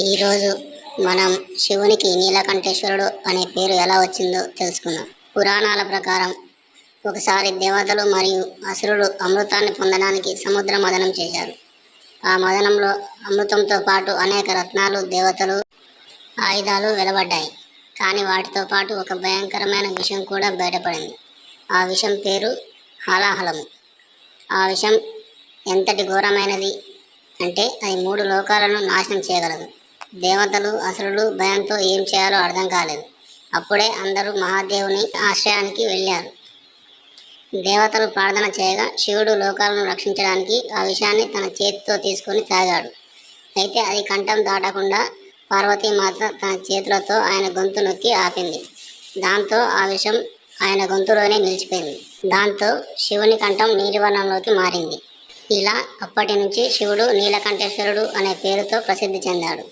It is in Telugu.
ఈరోజు మనం శివునికి నీలకంఠేశ్వరుడు అనే పేరు ఎలా వచ్చిందో తెలుసుకుందాం. పురాణాల ప్రకారం ఒకసారి దేవతలు మరియు అసురుడు అమృతాన్ని పొందడానికి సముద్ర మదనం చేశారు. ఆ మదనంలో అమృతంతో పాటు అనేక రత్నాలు దేవతలు ఆయుధాలు వెలబడ్డాయి. కానీ వాటితో పాటు ఒక భయంకరమైన విషం కూడా బయటపడింది. ఆ విషం పేరు హలాహలము. ఆ విషం ఎంతటి ఘోరమైనది అంటే అది మూడు లోకాలను నాశనం చేయగలదు. దేవతలు అసురులు భయంతో ఏం చేయాలో అర్థం కాలేదు. అప్పుడే అందరూ మహాదేవుని ఆశ్రయానికి వెళ్ళారు. దేవతలు ప్రార్థన చేయగా శివుడు లోకాలను రక్షించడానికి ఆ విషయాన్ని తన చేతితో తీసుకొని తాగాడు. అయితే అది కంఠం దాటకుండా పార్వతీమాత తన చేతులతో ఆయన గొంతు నొక్కి ఆపింది. దాంతో ఆ విషం ఆయన గొంతులోనే నిలిచిపోయింది. దాంతో శివుని కంఠం నీలివర్ణంలోకి మారింది. ఇలా అప్పటి నుంచి శివుడు నీలకంఠేశ్వరుడు అనే పేరుతో ప్రసిద్ధి చెందాడు.